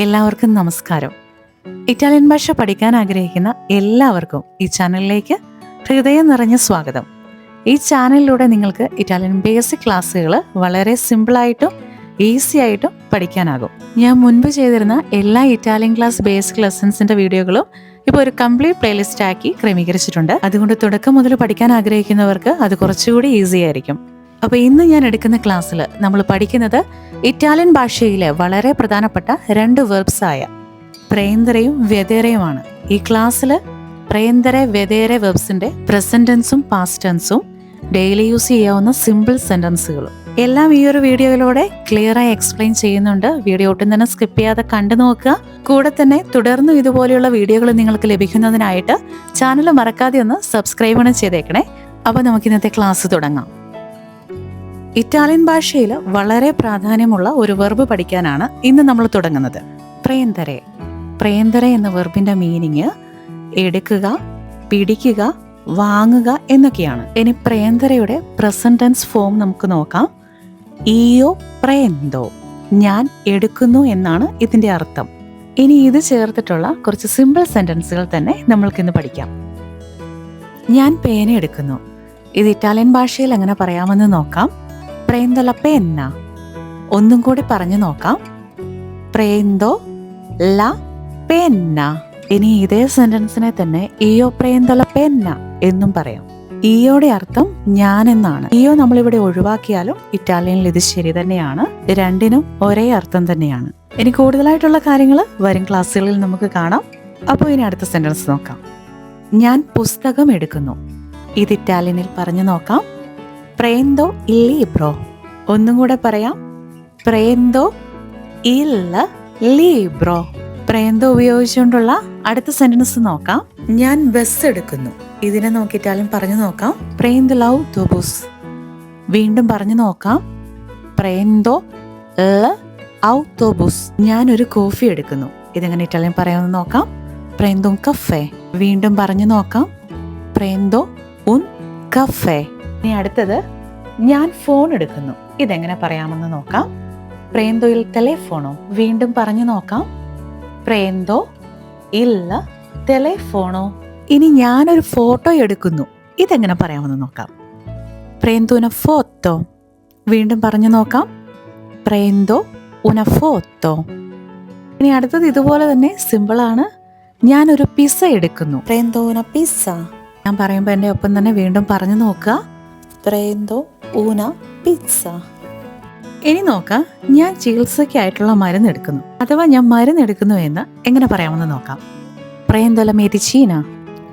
എല്ലാവർക്കും നമസ്കാരം. ഇറ്റാലിയൻ ഭാഷ പഠിക്കാൻ ആഗ്രഹിക്കുന്ന എല്ലാവർക്കും ഈ ചാനലിലേക്ക് ഹൃദയം നിറഞ്ഞ സ്വാഗതം. ഈ ചാനലിലൂടെ നിങ്ങൾക്ക് ഇറ്റാലിയൻ ബേസിക് ക്ലാസ്സുകൾ വളരെ സിമ്പിളായിട്ടും ഈസി ആയിട്ടും പഠിക്കാനാകും. ഞാൻ മുൻപ് ചെയ്തിരുന്ന എല്ലാ ഇറ്റാലിയൻ ക്ലാസ് ബേസിക് ലെസൺസിന്റെ വീഡിയോകളും ഇപ്പോൾ ഒരു കംപ്ലീറ്റ് പ്ലേലിസ്റ്റ് ആക്കി ക്രമീകരിച്ചിട്ടുണ്ട്. അതുകൊണ്ട് തുടക്കം മുതൽ പഠിക്കാൻ ആഗ്രഹിക്കുന്നവർക്ക് അത് കുറച്ചുകൂടി ഈസി ആയിരിക്കും. അപ്പോൾ ഇന്ന് ഞാൻ എടുക്കുന്ന ക്ലാസ്സിൽ നമ്മൾ പഠിക്കുന്നത് ഇറ്റാലിയൻ ഭാഷയിലെ വളരെ പ്രധാനപ്പെട്ട രണ്ട് വെർബ്സ് ആയ പ്രേന്തരയും വ്യതേരയുമാണ്. ഈ ക്ലാസ്സിൽ പ്രേന്തര വ്യതേര വെർബ്സിന്റെ പ്രസന്റ് ടെൻസും പാസ്റ്റ് ടെൻസും ഡെയിലി യൂസ് ചെയ്യാവുന്ന സിമ്പിൾ സെന്റൻസുകളും എല്ലാം ഈ ഒരു വീഡിയോയിലൂടെ ക്ലിയർ ആയി എക്സ്പ്ലെയിൻ ചെയ്യുന്നുണ്ട്. വീഡിയോ ഒട്ടും തന്നെ സ്കിപ്പ് ചെയ്യാതെ കണ്ടു നോക്കുക. കൂടെ തന്നെ തുടർന്നും ഇതുപോലെയുള്ള വീഡിയോകൾ നിങ്ങൾക്ക് ലഭിക്കുന്നതിനായിട്ട് ചാനൽ മറക്കാതെ ഒന്ന് സബ്സ്ക്രൈബ് ചെയ്തേക്കണേ. അപ്പോൾ നമുക്ക് ഇന്നത്തെ ക്ലാസ് തുടങ്ങാം. ഇറ്റാലിയൻ ഭാഷയിൽ വളരെ പ്രാധാന്യമുള്ള ഒരു വെർബ് പഠിക്കാനാണ് ഇന്ന് നമ്മൾ തുടങ്ങുന്നത്. പ്രേന്തരെ. പ്രേന്തരെ എന്ന വെർബിന്റെ മീനിങ് എടുക്കുക പിടിക്കുക വാങ്ങുക എന്നൊക്കെയാണ്. ഇനി പ്രേന്തരയുടെ പ്രസന്റ് ടെൻസ് ഫോം നമുക്ക് നോക്കാം. ഈയോ പ്രേന്തോ. ഞാൻ എടുക്കുന്നു എന്നാണ് ഇതിന്റെ അർത്ഥം. ഇനി ഇത് ചേർത്തിട്ടുള്ള കുറച്ച് സിമ്പിൾ സെന്റൻസുകൾ തന്നെ നമ്മൾക്കിന്ന് പഠിക്കാം. ഞാൻ പേന എടുക്കുന്നു. ഇത് ഇറ്റാലിയൻ ഭാഷയിൽ എങ്ങനെ പറയാമെന്ന് നോക്കാം. പ്രേന്തല പെന്ന. ഒന്നും കൂടി പറഞ്ഞു നോക്കാം. പ്രേന്തോ ല പെന്ന. ഇനി ഇതേ സെന്റൻസിനെ തന്നെ ഇയോ പ്രേന്തല പെന്ന എന്നും പറയാം. ഈയോടെ അർത്ഥം ഞാൻ എന്നാണ്. ഈയോ നമ്മളിവിടെ ഒഴിവാക്കിയാലും ഇറ്റാലിയനിൽ ഇത് ശരി തന്നെയാണ്. രണ്ടിനും ഒരേ അർത്ഥം തന്നെയാണ്. ഇനി കൂടുതലായിട്ടുള്ള കാര്യങ്ങൾ വരും ക്ലാസ്സുകളിൽ നമുക്ക് കാണാം. അപ്പോൾ ഇനി അടുത്ത സെന്റൻസ് നോക്കാം. ഞാൻ പുസ്തകം എടുക്കുന്നു. ഇത് ഇറ്റാലിയനിൽ പറഞ്ഞു നോക്കാം. പ്രേന്തോ ലീബ്രോ ഒന്നും കൂടെ പറയാം. പ്രേന്തോ ഇല്ല ലീബ്രോ പ്രേന്തോ ഉപയോഗിച്ചുകൊണ്ടുള്ള അടുത്ത സെന്റൻസ് നോക്കാം. ഞാൻ ബസ് എടുക്കുന്നു. ഇതിനെ നോക്കിയിട്ടാലും പറഞ്ഞു നോക്കാം. പ്രേന്ത് ലവ് തോബൂസ് വീണ്ടും പറഞ്ഞു നോക്കാം. പ്രേന്തോ ല ഔത്തോബൂസ് ഞാൻ ഒരു കോഫി എടുക്കുന്നു. ഇതെങ്ങനെ ഇറ്റാലിയൻ പറയാമെന്ന് നോക്കാം. പ്രേന്തോ കഫേ വീണ്ടും പറഞ്ഞു നോക്കാം. പ്രേന്തോ ഉൻ കഫേ ഇനി അടുത്തത് ഞാൻ ഫോൺ എടുക്കുന്നു. ഇതെങ്ങനെ പറയാമെന്ന് നോക്കാം. പ്രേന്തോയിൽ ടെലിഫോണോ വീണ്ടും പറഞ്ഞു നോക്കാം. പ്രേന്തോ ഇല്ല ടെലിഫോണോ ഇനി ഞാനൊരു ഫോട്ടോ എടുക്കുന്നു. ഇതെങ്ങനെ പറയാമെന്ന് നോക്കാം. പ്രേന്തോന ഫോത്തോ വീണ്ടും പറഞ്ഞു നോക്കാം. പ്രേന്തോ ഉന ഫോത്തോ ഇനി അടുത്തത് ഇതുപോലെ തന്നെ സിമ്പിളാണ് ഞാനൊരു പിസ്സ എടുക്കുന്നു. പ്രേന്തോന പിസ്സ ഞാൻ പറയുമ്പോൾ എന്റെ ഒപ്പം തന്നെ വീണ്ടും പറഞ്ഞു നോക്കുക. പ്രേന്തോ ഊന പിസ്സ. ഇനി നോക്കാം ഞാൻ ചികിത്സയ്ക്കായിട്ടുള്ള മരുന്ന് എടുക്കുന്നു അഥവാ ഞാൻ മരുന്ന് എടുക്കുന്നു എന്ന് എങ്ങനെ പറയാമെന്ന് നോക്കാം. പ്രയന്തോല മെതിച്ചീന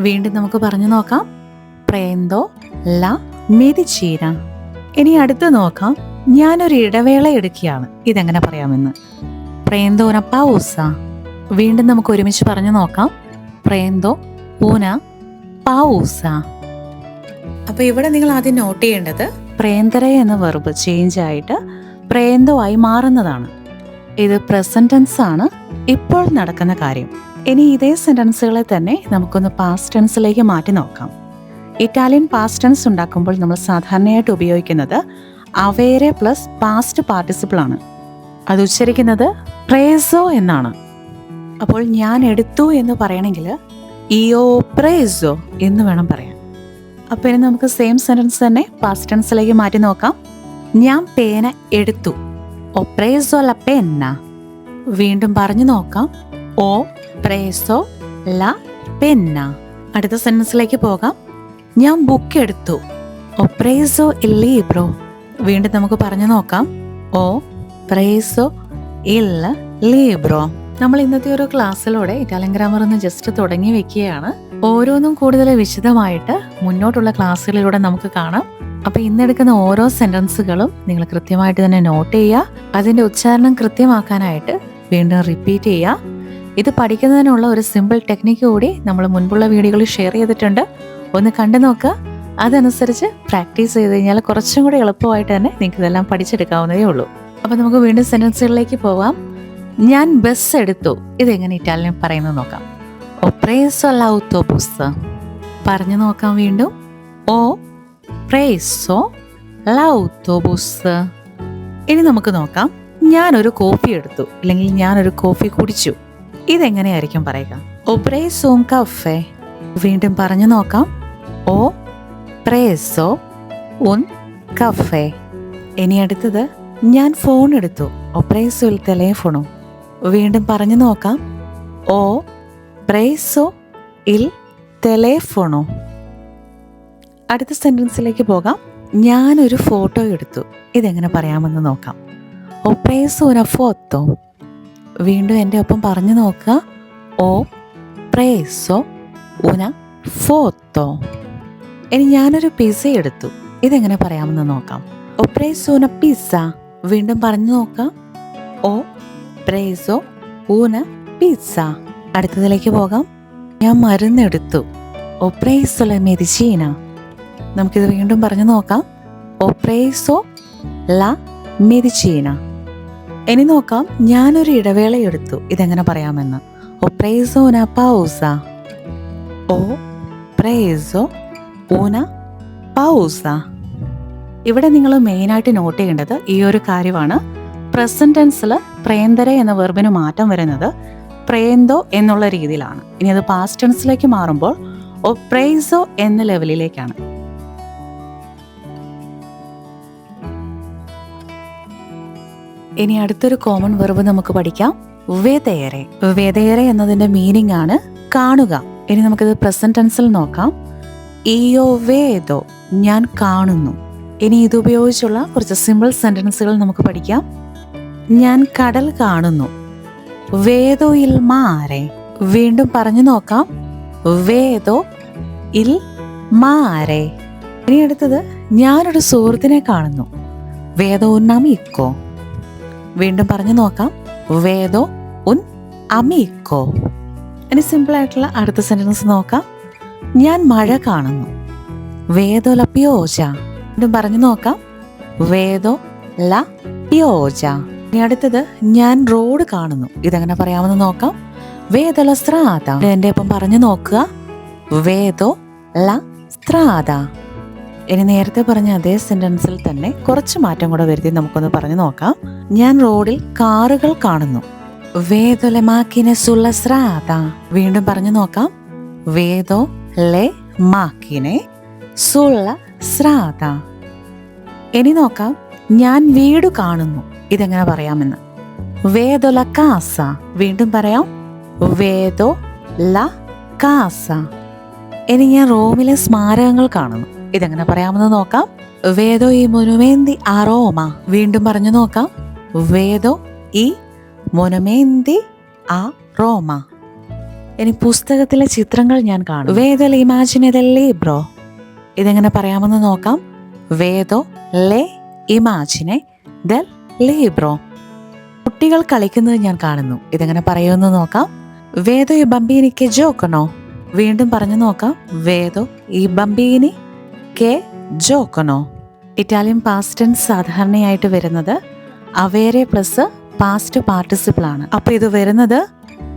വീണ്ടും നമുക്ക് പറഞ്ഞു നോക്കാം. പ്രയന്തോ ല മെതിച്ചീന ഇനി അടുത്ത് നോക്കാം ഞാനൊരു ഇടവേള എടുക്കുകയാണ്. ഇതെങ്ങനെ പറയാമെന്ന്. പ്രേന്തോന പൗസ വീണ്ടും നമുക്ക് ഒരുമിച്ച് പറഞ്ഞു നോക്കാം. പ്രയന്തോ ഊന പൗസ അപ്പൊ ഇവിടെ നിങ്ങൾ ആദ്യം നോട്ട് ചെയ്യേണ്ടത് പ്രേന്തര എന്ന വെർബ് ചേഞ്ച് ആയിട്ട് പ്രേന്തമായി മാറുന്നതാണ്. ഇത് പ്രസന്റ് ടെൻസ് ആണ്. ഇപ്പോൾ നടക്കുന്ന കാര്യം. ഇനി ഇതേ സെന്റൻസുകളെ തന്നെ നമുക്കൊന്ന് പാസ്റ്റ് ടെൻസിലേക്ക് മാറ്റി നോക്കാം. ഇറ്റാലിയൻ പാസ്റ്റ് ടെൻസ് ഉണ്ടാക്കുമ്പോൾ നമ്മൾ സാധാരണയായിട്ട് ഉപയോഗിക്കുന്നത് അവേരെ പ്ലസ് പാസ്റ്റ് പാർട്ടിസിപ്പിൾ ആണ്. അത് ഉച്ചരിക്കുന്നത് പ്രേസോ എന്നാണ്. അപ്പോൾ ഞാൻ എടുത്തു എന്ന് പറയണമെങ്കിൽ ഇയോ പ്രേസോ എന്ന് വേണം പറയാൻ. അപ്പോൾ ഇനി നമുക്ക് സെയിം സെന്റൻസ് തന്നെ പാസ്റ്റ് ടെൻസിലേക്ക് മാറ്റി നോക്കാം. ഞാൻ പേന എടുത്തു. ഓ പ്രേസോ ല പെന്ന വീണ്ടും പറഞ്ഞു നോക്കാം. ഓ പ്രേസോ ല പെന്ന അടുത്ത സെന്റൻസിലേക്ക് പോകാം. ഞാൻ ബുക്ക് എടുത്തു. ഓ പ്രേസോ ലീബ്രോ വീണ്ടും നമുക്ക് പറഞ്ഞു നോക്കാം. ഓ പ്രേസോ ഇൽ ലീബ്രോ നമ്മൾ ഇന്നത്തെ ഒരു ക്ലാസ്സിലൂടെ ഇറ്റാലിയൻ ഗ്രാമർ എന്ന് ജസ്റ്റ് തുടങ്ങി വെക്കുകയാണ്. ഓരോന്നും കൂടുതൽ വിശദമായിട്ട് മുന്നോട്ടുള്ള ക്ലാസ്സുകളിലൂടെ നമുക്ക് കാണാം. അപ്പൊ ഇന്നെടുക്കുന്ന ഓരോ സെന്റൻസുകളും നിങ്ങൾ കൃത്യമായിട്ട് തന്നെ നോട്ട് ചെയ്യുക. അതിന്റെ ഉച്ചാരണം കൃത്യമാക്കാനായിട്ട് വീണ്ടും റിപ്പീറ്റ് ചെയ്യുക. ഇത് പഠിക്കുന്നതിനുള്ള ഒരു സിമ്പിൾ ടെക്നിക്ക് കൂടി നമ്മൾ മുൻപുള്ള വീഡിയോകളിൽ ഷെയർ ചെയ്തിട്ടുണ്ട്. ഒന്ന് കണ്ടു നോക്കുക. അതനുസരിച്ച് പ്രാക്ടീസ് ചെയ്ത് കഴിഞ്ഞാൽ കുറച്ചും കൂടി എളുപ്പമായിട്ട് തന്നെ നിങ്ങൾക്ക് ഇതെല്ലാം പഠിച്ചെടുക്കാവുന്നതേ ഉള്ളൂ. അപ്പൊ നമുക്ക് വീണ്ടും സെന്റൻസുകളിലേക്ക് പോവാം. ഞാൻ ബസ് എടുത്തു. ഇതെങ്ങനെ ഇറ്റാലിയൻ പറയുന്നത് നോക്കാം. ഓ preso l'autobus. പറഞ്ഞു നോക്കാം വീണ്ടും. ഓ പ്രേസോ ലൗത്തോബുസ് ഇനി നമുക്ക് നോക്കാം. ഞാനൊരു കോഫി എടുത്തു. അല്ലെങ്കിൽ ഞാനൊരു കോഫി കുടിച്ചു. ഇതെങ്ങനെയായിരിക്കും പറയുക? ഒബ്രേസോം കഫേ വീണ്ടും പറഞ്ഞു നോക്കാം. ഓ പ്രേസോ ഉൻ കഫേ ഇനി അടുത്തത് ഞാൻ ഫോൺ എടുത്തു. ഇൽ ടെലേഫോണോ വീണ്ടും പറഞ്ഞു നോക്കാം. ഓ പ്രേസോ ഇൽ തെലേഫോണോ അടുത്ത സെന്റൻസിലേക്ക് പോകാം. ഞാനൊരു ഫോട്ടോ എടുത്തു. ഇതെങ്ങനെ പറയാമെന്ന് നോക്കാം. ഓ പ്രേസോ ഫോട്ടോ വീണ്ടും എന്റെ ഒപ്പം പറഞ്ഞു നോക്കുക. ഓ പ്രേസോ ഉന ഫോത്തോ. ഇനി ഞാനൊരു പിസ്സ എടുത്തു. ഇതെങ്ങനെ പറയാമെന്ന് നോക്കാം. ഓ പ്രേസോ una പിസ്സ. വീണ്ടും പറഞ്ഞു നോക്കാം ഓ പ്രേസോ ഊന പിസ്സ. അടുത്തതിലേക്ക് പോകാം. ഞാൻ മരുന്നെടുത്തു. ഓ പ്രേസോ മെഡിസീന. നമുക്കിത് വീണ്ടും പറഞ്ഞു നോക്കാം. ഒപ്രൈസോ പ്രേസോ ല മെഡിസീന. ഇനി നോക്കാം ഞാനൊരു ഇടവേള എടുത്തു ഇതെങ്ങനെ പറയാമെന്ന്. ഓ പ്രേസോ ന പൗസ. ഓ പ്രേസോ ഊന പൗസ. ഇവിടെ നിങ്ങൾ മെയിനായിട്ട് നോട്ട് ചെയ്യേണ്ടത് ഈ ഒരു കാര്യമാണ്. പ്രസന്റൻസിൽ പ്രേന്തര എന്ന വെർബിന് മാറ്റം വരുന്നത് പ്രേന്തോ എന്നുള്ള രീതിയിലാണ്. ഇനി അത് പാസ്റ്റ് ടെൻസിലേക്ക് മാറുമ്പോൾ ഒപ്രൈസോ എന്ന ലെവലിലേക്കാണ് ഇനി അടുത്തൊരു കോമൺ വെർബ് നമുക്ക് പഠിക്കാം. വേദയറെ വേദയറെ എന്നതിന്റെ മീനിങ് ആണ് കാണുക. ഇനി നമുക്കിത് പ്രസന്റ് ടെൻസിൽ നോക്കാം. ഇയോ വേദോ ഞാൻ കാണുന്നു. ഇനി ഇതുപയോഗിച്ചുള്ള കുറച്ച് സിമ്പിൾ സെന്റൻസുകൾ നമുക്ക് പഠിക്കാം. ഞാൻ കടൽ കാണുന്നു. വേദോ ഇൽ മാരെ വീണ്ടും പറഞ്ഞു നോക്കാം. വേദോ ഇൽ മാറെ. ഇനി അടുത്തത് ഞാനൊരു സുഹൃത്തിനെ കാണുന്നു. വേദോ ഉൻ വീണ്ടും പറഞ്ഞു നോക്കാം. വേദോ ഉൻ അമിക്കോ. ഇനി സിമ്പിൾ ആയിട്ടുള്ള അടുത്ത സെന്റൻസ് നോക്കാം. ഞാൻ മഴ കാണുന്നു. വേദോ ല പിയോജ വീണ്ടും പറഞ്ഞു നോക്കാം. വേദോ ല പിയോജ ഇനി അടുത്തത് ഞാൻ റോഡ് കാണുന്നു. ഇതെങ്ങനെ പറയാമെന്ന് നോക്കാം. വേദല സ്രാത. എന്റെ ഒപ്പം പറഞ്ഞു നോക്കുക. വേദോ ല സ്രാത. ഇനി നേരത്തെ പറഞ്ഞ അതേ സെന്റൻസിൽ തന്നെ കുറച്ച് മാറ്റം കൂടെ വരുത്തി നമുക്കൊന്ന് പറഞ്ഞു നോക്കാം. ഞാൻ റോഡിൽ കാറുകൾ കാണുന്നു. വീണ്ടും പറഞ്ഞു നോക്കാം. വേദോ ലെ സുള്ള ഇനി നോക്കാം. ഞാൻ വീട് കാണുന്നു. ഇതെങ്ങനെ പറയാമെന്ന്. വേദോ ല കാസ. വീണ്ടും പറയാം. വേദോ ല കാസ. ഇനി ഞാൻ റോമിലെ സ്മാരകങ്ങൾ കാണുന്നു. ഇതെങ്ങനെ പറയാമെന്ന് നോക്കാം. വേദോ ഈ മൊനുമേന്തി റോമ. വീണ്ടും പറഞ്ഞു നോക്കാം. വേദോ ഈ മൊനുമേന്തി ആ റോമ. ഇനി പുസ്തകത്തിലെ ചിത്രങ്ങൾ ഞാൻ കാണും. വേദോ ഇമാജിനെ ബ്രോ ഇതെങ്ങനെ പറയാമെന്ന് നോക്കാം. വേദോ ലേ ഇമാജിനെ ദൽ ലീബ്രോ കുട്ടികൾ കളിക്കുന്നത് ഞാൻ കാണുന്നു. ഇതെങ്ങനെ പറയുമെന്ന് നോക്കാം. വേദോ ഈ ബമ്പീനിക്ക് ജോക്കണോ വീണ്ടും പറഞ്ഞു നോക്കാം. വേദോ ഈ ബമ്പീനി കെ ജോക്കണോ ഇറ്റാലിയൻ പാസ്റ്റ് ടെൻസ് സാധാരണയായിട്ട് വരുന്നത് അവേരെ പ്ലസ് പാസ്റ്റ് പാർട്ടിസിപ്പിൾ ആണ്. അപ്പൊ ഇത് വരുന്നത്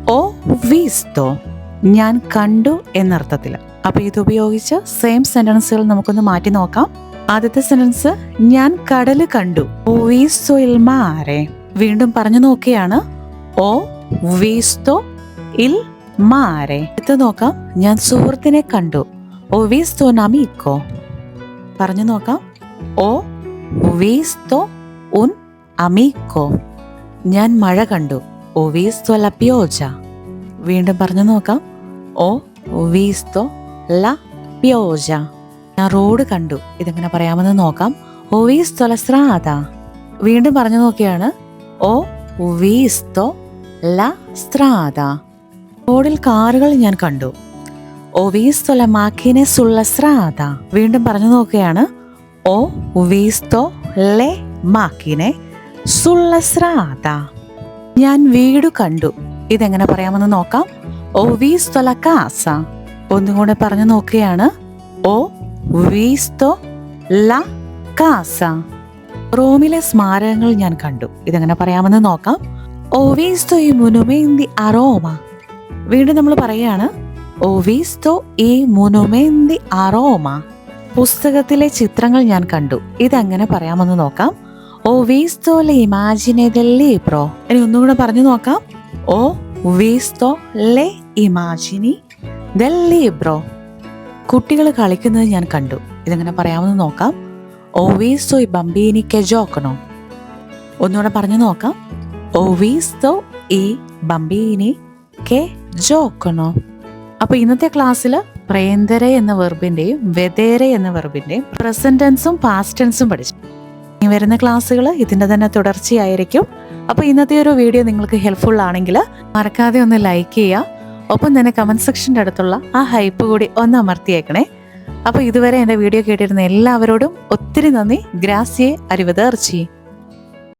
ഓ വീസ്തോ ഞാൻ കണ്ടു എന്നർത്ഥത്തിൽ അപ്പൊ ഇത് ഉപയോഗിച്ച് സെയിം സെന്റൻസുകൾ നമുക്കൊന്ന് മാറ്റി നോക്കാം. ആദ്യത്തെ സെന്റൻസ് ഞാൻ കടൽ കണ്ടു. ഓ വീസ്തോ ഇൽ മാരെ വീണ്ടും പറഞ്ഞു നോക്കിയാണ്. ഓ വീസ്തോ ഇൽ മാരെ ഇത് നോക്കാം. ഞാൻ സുഹൃത്തിനെ കണ്ടു. ഓ വീസ്തോ നമീക്കോ? പറഞ്ഞു നോക്കാം. ഓ വീസ്തോ ഉൻ അമീക്കോ? ഞാൻ മഴ കണ്ടു. ഓ വീസ്തോ ല പിയോജ വീണ്ടും പറഞ്ഞു നോക്കാം. ഓ വീസ്തോ ല പിയോജ ഞാൻ റോഡ് കണ്ടു. ഇതെങ്ങനെ പറയാമെന്ന് നോക്കാം. ഓ വീസ് ല അതാ വീണ്ടും പറഞ്ഞു നോക്കിയാണ്. ഓ വീസ്തോ ല റോഡിൽ കാറുകൾ ഞാൻ കണ്ടു. ഓ വീസ്തോ ല മാക്കിനെ സുള്ള സ്രാത വീണ്ടും പറഞ്ഞു നോക്കുകയാണ് ഓ വീസ്തോ ലെ മാക്കിനെ സുള്ള സ്രാത ഞാൻ വീട് കണ്ടു. ഇതെങ്ങനെ പറയാമെന്ന് നോക്കാം. ഓ വീസ്തോ ല കാസ. ഒന്നുകൂടെ പറഞ്ഞു നോക്കുകയാണ് ഓ വീസ്തോ ല കാസ. റോമിലെ സ്മാരകങ്ങൾ ഞാൻ കണ്ടു. ഇതെങ്ങനെ പറയാമെന്ന് നോക്കാം. ഓവീസ്തോ വീസ്തോ ഈ മുനുമേന്തി അറോമ. വീണ്ടും നമ്മൾ പറയാണ് ഓവീസ്തോ വീസ്തോ ഈ മുനുമേന്തി അറോമ. പുസ്തകത്തിലെ ചിത്രങ്ങൾ ഞാൻ കണ്ടു. ഇതെങ്ങനെ പറയാമെന്ന് നോക്കാം. ഓ വീസ്തോ le immagini del libro ഇനി ഒന്നുകൂടെ പറഞ്ഞു നോക്കാം. ഓ വിസ്തോ ലെ ഇമാജിനി del libro കുട്ടികൾ കളിക്കുന്നത് ഞാൻ കണ്ടു. ഇതെങ്ങനെ പറയാമെന്ന് നോക്കാം. ഓവീസ് സോ ബംബീനി കെജോക്കണോ ഒന്നുകൂടെ പറഞ്ഞു നോക്കാം. ഓവീസ് സോ ഈ ബംബീനി കെ ജോക്കണോ അപ്പൊ ഇന്നത്തെ ക്ലാസ്സിൽ പ്രേന്തരെ എന്ന വെർബിന്റെയും വെതേരെ എന്ന വെർബിന്റെയും പ്രസന്റൻസും ടെൻസും പാസ്റ്റ് ടെൻസും പഠിച്ചു. ഇനി വരുന്ന ക്ലാസ്സുകൾ ഇതിന്റെ തന്നെ തുടർച്ചയായിരിക്കും. അപ്പോൾ ഇന്നത്തെ ഒരു വീഡിയോ നിങ്ങൾക്ക് ഹെൽപ്ഫുൾ ആണെങ്കിൽ മറക്കാതെ ഒന്ന് ലൈക്ക് ചെയ്യുക. ഒപ്പം തന്നെ കമന്റ് സെക്ഷന്റെ അടുത്തുള്ള ആ ഹൈപ്പ് കൂടി ഒന്ന് അമർത്തിയേക്കണേ. അപ്പോൾ ഇതുവരെ എന്റെ വീഡിയോ കേട്ടിരുന്ന എല്ലാവരോടും ഒത്തിരി നന്ദി. ഗ്രാസിയെ അരിവതർച്ചി